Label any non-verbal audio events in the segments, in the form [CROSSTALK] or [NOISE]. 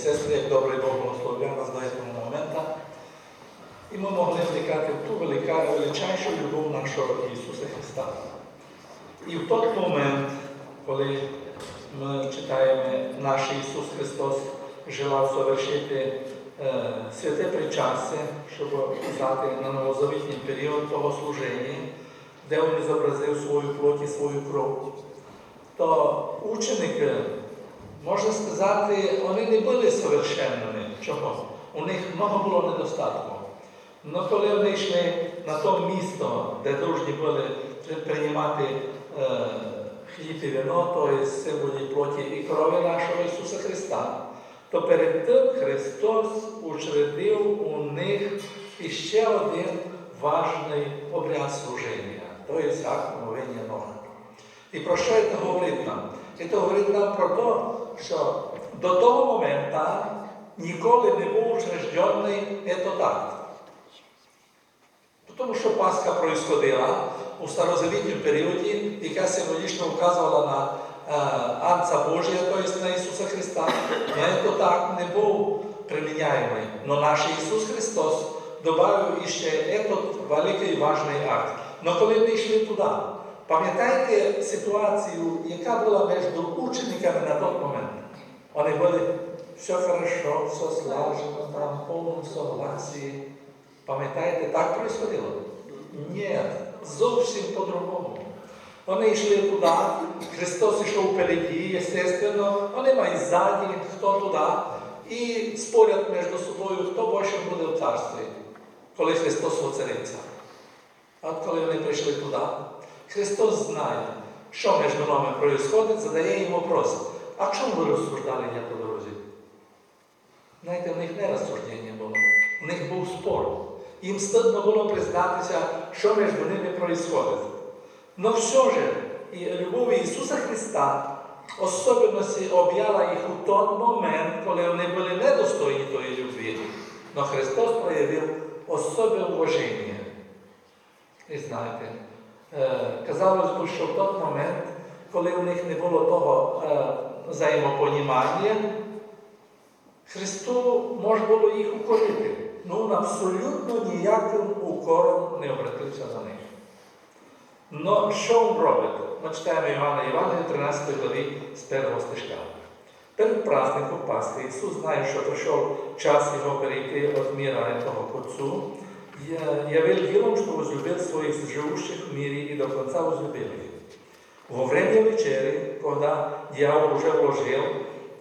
сестри, як добрий Бог благословляв нас до цього моменту. І ми могли вникати в ту велика, величайшу любов нашого Ісуса Христа. І в той момент, коли ми читаємо, наш Ісус Христос желав совершити е, святе причастя, щоб показати на новозавітній період того служення, де Він зобразив свою плоть і свою кров, то ученики, можна сказати, вони не були совершенними. Чого? У них много було недостатку. Но коли вони йшли на то місто, де дружні були приймати е, хліб і вино, то є символі плоті і крові нашого Ісуса Христа, то перед тим Христос учредив у них іще один важний обряд служіння, то є акт мовення ног. І про що це говорить нам? Це говорить нам про те, що до того моменту ніколи не був учреждений этот. Тому що Пасха происходила у старозавітньому періоді, яка символічно вказувала на е, Анца Божія, тобто на Ісуса Христа, але так не був приміняємий. Но наш Ісус Христос додав іще этот великий важний акт. Но коли ми йшли туди, пам'ятаєте ситуацію, яка була між учениками на той момент? Вони були все хорошо, все слажено, там, в повному согласії. Пам'ятаєте, так происходило? Ні, зовсім по-другому. Вони йшли туди, Христос йшов впереді, естественно, вони мають ззаді, хто туди, і спорять між собою, хто більше буде в царстві, коли Христос воцариться. А коли вони прийшли туди, Христос знає, що між нами відбувається, задає їм вопрос, а чому ви розсуждали я по дорозі? Знаєте, в них не розсуждення було, у них був спор. Їм стидно було признатися, що між ними відбувається. Но все же, і любов Ісуса Христа особливості об'яла їх у той момент, коли вони були недостойні тої любві. Но Христос проявив особе уваження. І знаєте, казалось би, що в той момент, коли у них не було того взаємопонімання, Христу можна було їх укорити. Ну, він абсолютно ніяким укором не обратився на них. Но що він робить? Ми читаємо Івана Івана 13 главі з першого стежка. Перед праздником Пасхи Ісус знає, що прийшов час його перейти від міра того к явил ділом, що возлюбив своїх живущих в мірі і до кінця возлюбив їх. Во время вечери, когда дьявол уже вложил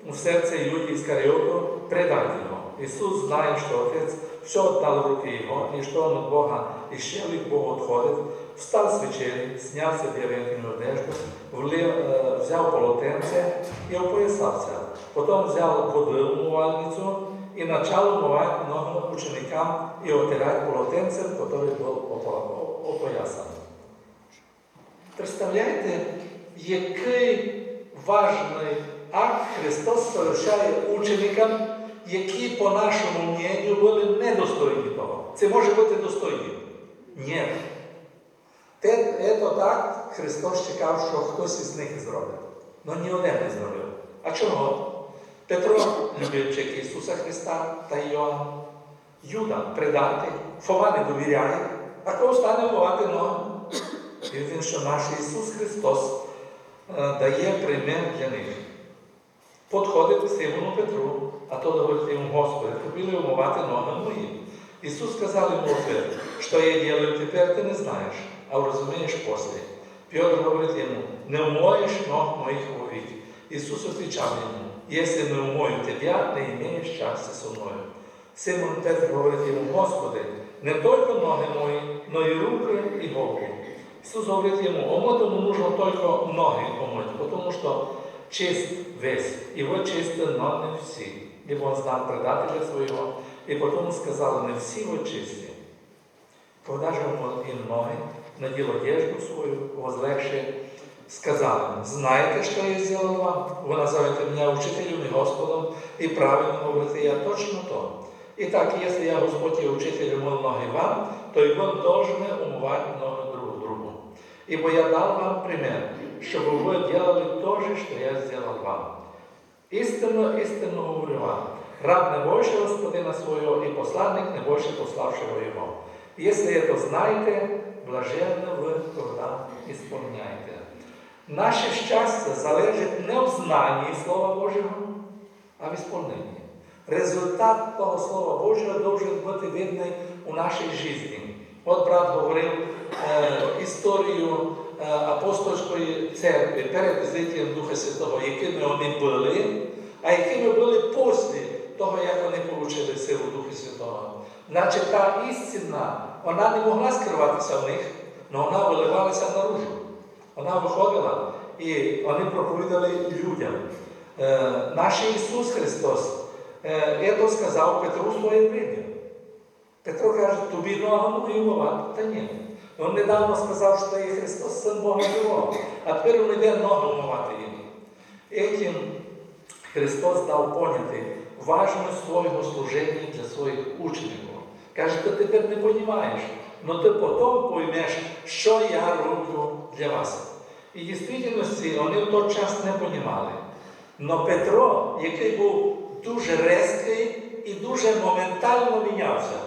в серце Иуди Искариоту предать его, Иисус, зная, что Отец все отдал в руки Его, и что Он от Бога исчел и к Богу отходит, встал с вечери, снял себе верхнюю одежду, влив, э, взял полотенце и опоясался. Потом взял воду умывальницу и начал умывать ноги ученикам и отирать полотенцем, который был опоясан. Представляєте, який важний акт Христос совершає ученикам, які, по нашому мненню, були недостойні того. Це може бути достойні? Ні. Це так Христос чекав, що хтось із них зробить. Але ні один не зробив. А чого? Петро, любивчик Ісуса Христа та Йоанн, Юда предатий, Фома не довіряє, а кого стане вмивати ноги? І він, що наш Ісус Христос дає примір для них. Подходить Симону Петру, а тот говорит ему, Господи, купили умывать ноги мої. Ісус сказав йому ответ, що я делаю тепер, ти не знаєш, а розумієш после. Петр говорить йому, не умоєш ног моїх вовік. Ісус отвечав йому, если не умою тебя, не имеешь щастя со мною. Симон Петр говорить йому, Господи, не тільки ноги мої, но і руки, і голову. Ісус говорить йому, омитому нужно тільки ноги омити, тому що чист весь, і вот чисто, но не всі. І він знав предателя свого, і потім сказали, не всі ви чисті. Он им ноги, надел одежду свою, возлегши, сказал им, знаете, что я сделал вам? Вы назовете меня учителем и Господом, и правильно говорите, я точно то. Итак, если я Господь и учитель мыл ноги вам, то и вы должны умывать ноги друг другу. Ибо я дал вам пример, чтобы вы делали то же, что я сделал вам. Істинно, істинно говорю вам, раб не больше господина своего и посланник не больше пославшего его. Если это знаете, блаженно вы, когда исполняете. Наше щастя залежить не в знанні Слова Божого, а в ісполненні. Результат того Слова Божого должен бути видний у нашій житті. От брат говорив е, історію е, апостольської церкви перед злиттям Духа Святого, якими вони були, а якими були після того, як вони отримали силу Духа Святого. Значить, та істина, вона не могла скриватися в них, але вона виливалася наружу. Вона виходила і вони проповідали людям. Е, наш Ісус Христос це сказав Петру своє время. Петро каже, тобі ногу мою умивати. Та ні. Він недавно сказав, що є Христос, Син Бога Живого. А тепер він йде ногу умивати їм. Этим Христос дав поняти важність свого служення для своїх учнів. Каже, ти тепер не розумієш, але ти потім поймеш, що я роблю для вас. І дійсно, вони в той час не розуміли. Но Петро, який був дуже резкий і дуже моментально мінявся.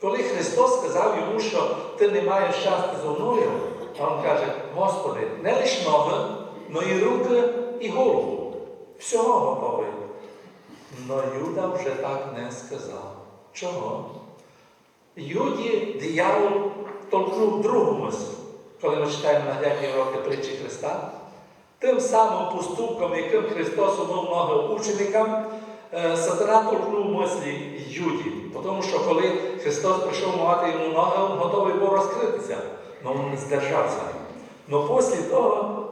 Коли Христос сказав йому, що ти не маєш щастя зо мною, а він каже, Господи, не лише ноги, но і руки, і голову. Всього готовий. Но Юда вже так не сказав. Чого? Юді диявол толкнув другу мисль, коли ми читаємо наглядні роки притчі Христа. Тим самим поступком, яким Христос умив ноги ученикам, е, сатана толкнув мислі Юді. Тому що коли Христос прийшов мати йому ноги, він готовий був розкритися, але він не здержався. Але після того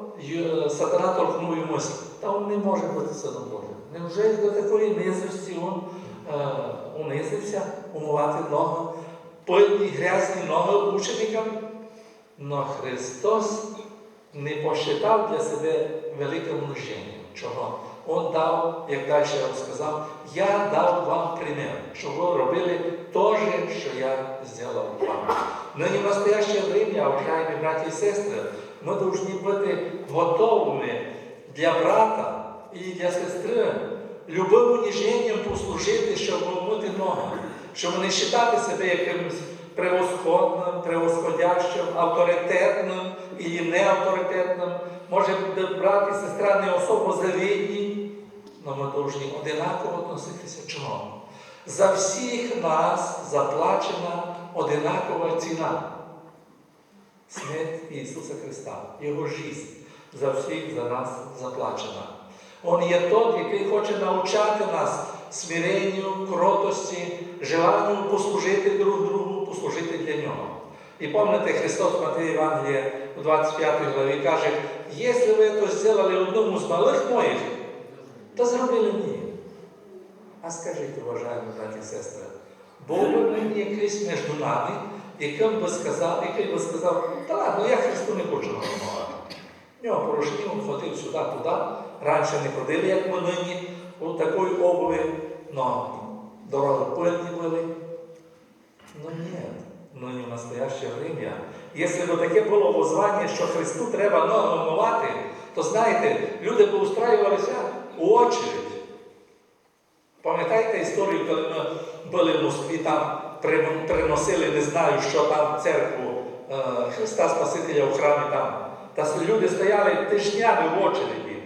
сатана толкнув йому мисль, та він не може бути сином Божим. Невже до такої низості він е, унизився, умивати ноги, пильні грязні ноги ученикам? Но Христос не посчитав для себе велике множення. Чого? Он дав, як далі я сказав, я дав вам примір, щоб ви робили те, що я зробив вам. Нині в настояще время, уважаемые браті і сестри, ми повинні бути готовими для брата і для сестри любим уніженням послужити, щоб мити ноги, щоб не вважати себе якимось превосходним, превосходящим, авторитетним і неавторитетним. Може брат і сестра не особо завідні, але ми повинні одинаково відноситися. Чому? За всіх нас заплачена одинакова ціна. Смерть Ісуса Христа, Його життя за всіх за нас заплачена. Он є тот, який хоче навчати нас смиренню, кротості, желанню послужити друг другу, послужити для нього. І пам'ятаєте, Христос в Матвії Євангелія у 25 главі каже, якщо ви це зробили одному з малих моїх, то зробили мені. А скажіть, уважаємо браті і сестри, був би мені якийсь між нами, яким би сказав, який би сказав, та ладно, я Христу не хочу допомагати. Нього порушні, він ходив сюди-туди, раніше не ходили, як ми нині, у такої обуви, но дороги пильні були. Ну ні, ну не в настояще время. Якщо б таке було возвання, що Христу треба ноги вмивати, то знаєте, люди б устраювалися у очередь. Пам'ятаєте історію, коли ми були в Москві, там приносили, не знаю, що там церкву е, Христа Спасителя у храмі там. Та люди стояли тижнями в очереді.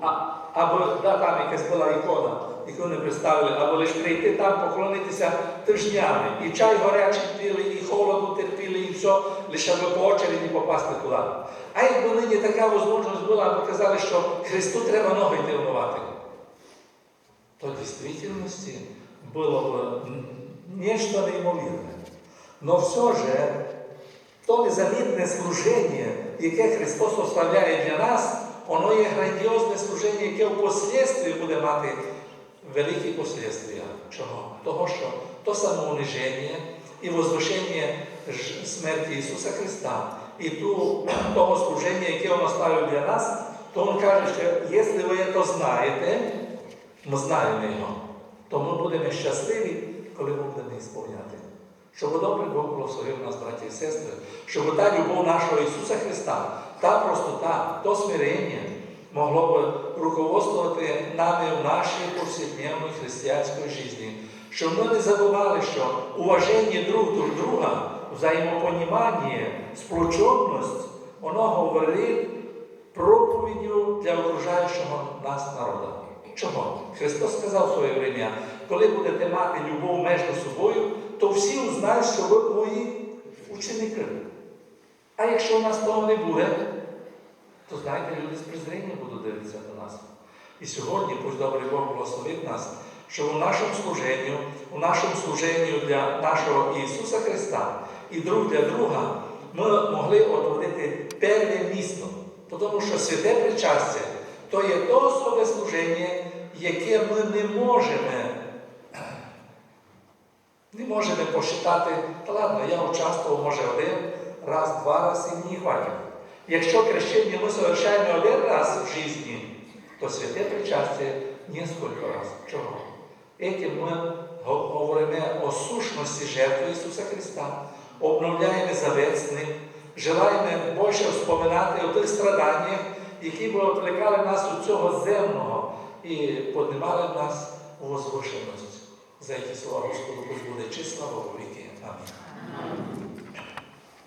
А, або да, там якась була ікона, яку не представили, або лише прийти там, поклонитися тижнями. І чай гарячий пили, і холоду терпіли, і все, лише аби по очереді попасти туди. А якби нині така можливість була, аби казали, що Христу треба ноги йти вмивати, то в дійсності було б нечто неймовірне. Но все же, то незамітне служення, яке Христос оставляє для нас, воно є грандіозне служення, яке впоследстві буде мати великі послідствия. Чого? Того, що то самоуниження і возвишення смерті Ісуса Христа, і ту, [CLEARS THROAT] того служення, яке Він оставив для нас, то Він каже, що якщо ви це знаєте, ми знаємо його, то ми будемо щасливі, коли ми будемо ісполняти. Щоб добре Бог благословив нас, браті і сестри, щоб та любов нашого Ісуса Христа, та простота, то смирення могло б руководствувати нами в нашій повсякденній християнській житті. Щоб ми не забували, що уваження друг до друга, взаємопонімання, сплоченість, воно говорить проповіддю для окружаючого нас народу. Чого? Христос сказав своє время, коли будете мати любов між собою, то всі узнають, що ви мої ученики. А якщо у нас того не буде, то знаєте, люди з презрінням будуть дивитися до нас. І сьогодні, пусть добрий Бог благословить нас, що у нашому служенні, у нашому служенні для нашого Ісуса Христа і друг для друга ми могли отводити перше місто. Тому що святе причастя то є то особе служення, яке ми не можемо, не можемо посчитати, та ладно, я участвував, може, один раз, два рази і мені хватить. Якщо крещення ми совершаємо один раз в житті, то святе причастя несколько раз. Чого? Этим ми говоримо о сущності жертви Ісуса Христа, обновляємо завет з ним, желаємо більше вспоминати о тих страданнях, які б відвлекали нас від цього земного і піднімали нас у возвишеність. За які слова Господу буде числа во віки. Амінь.